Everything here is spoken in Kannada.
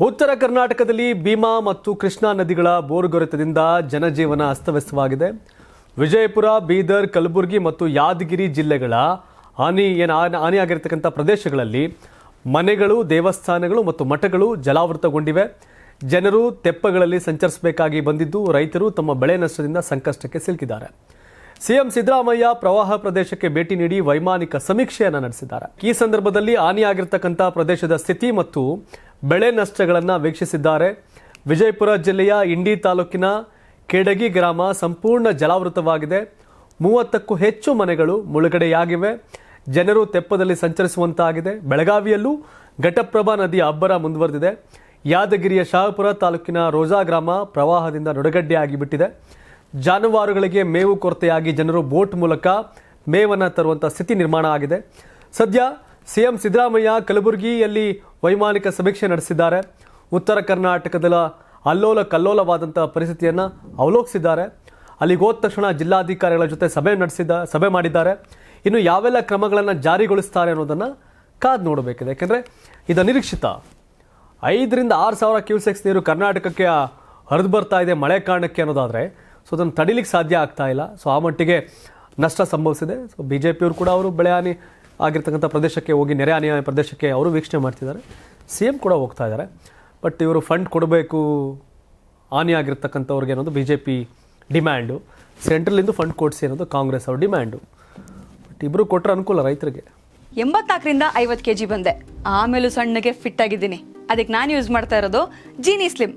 ಉತ್ತರ ಕರ್ನಾಟಕದಲ್ಲಿ ಭೀಮಾ ಮತ್ತು ಕೃಷ್ಣಾ ನದಿಗಳ ಬೋರ್ಗೊರೆತದಿಂದ ಜನಜೀವನ ಅಸ್ತವ್ಯಸ್ತವಾಗಿದೆ. ವಿಜಯಪುರ, ಬೀದರ್, ಕಲಬುರಗಿ ಮತ್ತು ಯಾದಗಿರಿ ಜಿಲ್ಲೆಗಳ ಹಾನಿ ಏನು ಹಾನಿ- ಹಾನಿಯಾಗಿರ್ತಕ್ಕಂಥ ಪ್ರದೇಶಗಳಲ್ಲಿ ಮನೆಗಳು, ದೇವಸ್ಥಾನಗಳು ಮತ್ತು ಮಠಗಳು ಜಲಾವೃತಗೊಂಡಿವೆ. ಜನರು ತೆಪ್ಪಗಳಲ್ಲಿ ಸಂಚರಿಸಬೇಕಾಗಿ ಬಂದಿದ್ದು, ರೈತರು ತಮ್ಮ ಬೆಳೆ ನಷ್ಟದಿಂದ ಸಂಕಷ್ಟಕ್ಕೆ ಸಿಲುಕಿದ್ದಾರೆ. ಸಿಎಂ ಸಿದ್ದರಾಮಯ್ಯ ಪ್ರವಾಹ ಪ್ರದೇಶಕ್ಕೆ ಭೇಟಿ ನೀಡಿ ವೈಮಾನಿಕ ಸಮೀಕ್ಷೆಯನ್ನು ನಡೆಸಿದ್ದಾರೆ. ಈ ಸಂದರ್ಭದಲ್ಲಿ ಹಾನಿಯಾಗಿರ್ತಕ್ಕಂಥ ಪ್ರದೇಶದ ಸ್ಥಿತಿ ಮತ್ತು ಬೆಳೆ ನಷ್ಟಗಳನ್ನು ವೀಕ್ಷಿಸಿದ್ದಾರೆ. ವಿಜಯಪುರ ಜಿಲ್ಲೆಯ ಇಂಡಿ ತಾಲೂಕಿನ ಕೆಡಗಿ ಗ್ರಾಮ ಸಂಪೂರ್ಣ ಜಲಾವೃತವಾಗಿದೆ. ಮೂವತ್ತಕ್ಕೂ ಹೆಚ್ಚು ಮನೆಗಳು ಮುಳುಗಡೆಯಾಗಿವೆ. ಜನರು ತೆಪ್ಪದಲ್ಲಿ ಸಂಚರಿಸುವಂತಾಗಿದೆ. ಬೆಳಗಾವಿಯಲ್ಲೂ ಘಟಪ್ರಭಾ ನದಿಯ ಅಬ್ಬರ ಮುಂದುವರೆದಿದೆ. ಯಾದಗಿರಿಯ ಶಾಹಪುರ ತಾಲೂಕಿನ ರೋಜಾ ಗ್ರಾಮ ಪ್ರವಾಹದಿಂದ ನಡುಗಡ್ಡೆಯಾಗಿ ಬಿಟ್ಟಿದೆ ಜಾನುವಾರುಗಳಿಗೆ ಮೇವು ಕೊರತೆಯಾಗಿ ಜನರು ಬೋಟ್ ಮೂಲಕ ಮೇವನ್ನು ತರುವಂಥ ಸ್ಥಿತಿ ನಿರ್ಮಾಣ ಆಗಿದೆ. ಸದ್ಯ ಸಿಎಂ ಸಿದ್ದರಾಮಯ್ಯ ಕಲಬುರಗಿಯಲ್ಲಿ ವೈಮಾನಿಕ ಸಮೀಕ್ಷೆ ನಡೆಸಿದ್ದಾರೆ. ಉತ್ತರ ಕರ್ನಾಟಕದ ಅಲ್ಲೋಲ ಕಲ್ಲೋಲವಾದಂಥ ಪರಿಸ್ಥಿತಿಯನ್ನು ಅವಲೋಕಿಸಿದ್ದಾರೆ. ಅಲ್ಲಿಗೆ ಹೋದ ತಕ್ಷಣ ಜಿಲ್ಲಾಧಿಕಾರಿಗಳ ಜೊತೆ ಸಭೆ ನಡೆಸಿದ, ಸಭೆ ಮಾಡಿದ್ದಾರೆ. ಇನ್ನು ಯಾವೆಲ್ಲ ಕ್ರಮಗಳನ್ನು ಜಾರಿಗೊಳಿಸ್ತಾರೆ ಅನ್ನೋದನ್ನು ಕಾದು ನೋಡಬೇಕಿದೆ. ಯಾಕೆಂದರೆ ಇದು ನಿರೀಕ್ಷಿತ. ಐದರಿಂದ ಆರು ಸಾವಿರ ಕ್ಯೂಸೆಕ್ಸ್ ನೀರು ಕರ್ನಾಟಕಕ್ಕೆ ಹರಿದು ಬರ್ತಾ ಇದೆ ಮಳೆ ಕಾರಣಕ್ಕೆ ಅನ್ನೋದಾದರೆ, ಸೊ ಅದನ್ನು ತಡಿಲಿಕ್ಕೆ ಸಾಧ್ಯ ಆಗ್ತಾ ಇಲ್ಲ. ಸೊ ಆ ಮಟ್ಟಿಗೆ ನಷ್ಟ ಸಂಭವಿಸಿದೆ. ಸೊ ಬಿ ಜೆ ಪಿಯವರು ಕೂಡ ಅವರು ಬೆಳೆ ಹಾನಿ ಆಗಿರ್ತಕ್ಕಂಥ ಪ್ರದೇಶಕ್ಕೆ ಹೋಗಿ ನೆರೆ ಅನಿಯ ಪ್ರದೇಶಕ್ಕೆ ಅವರು ವೀಕ್ಷಣೆ ಮಾಡ್ತಿದ್ದಾರೆ. ಸಿ ಎಂ ಕೂಡ ಹೋಗ್ತಾ ಇದ್ದಾರೆ. ಬಟ್ ಇವರು ಫಂಡ್ ಕೊಡಬೇಕು ಹಾನಿ ಆಗಿರ್ತಕ್ಕಂಥವ್ರಿಗೆ ಅನ್ನೋದು ಬಿ ಜೆ ಪಿ ಡಿಮ್ಯಾಂಡು ಸೆಂಟ್ರಲಿಂದ ಫಂಡ್ ಕೊಡಿಸಿ ಅನ್ನೋದು ಕಾಂಗ್ರೆಸ್ ಅವ್ರ ಡಿಮ್ಯಾಂಡು ಬಟ್ ಇಬ್ಬರು ಕೊಟ್ಟರೆ ಅನುಕೂಲ ರೈತರಿಗೆ. ಎಂಬತ್ನಾಲ್ಕರಿಂದ ಐವತ್ತು ಕೆ ಜಿ ಬಂದೆ. ಆಮೇಲೂ ಸಣ್ಣಗೆ ಫಿಟ್ ಆಗಿದ್ದೀನಿ. ಅದಕ್ಕೆ ನಾನು ಯೂಸ್ ಮಾಡ್ತಾ ಇರೋದು ಜೀನಿ ಸ್ಲಿಮ್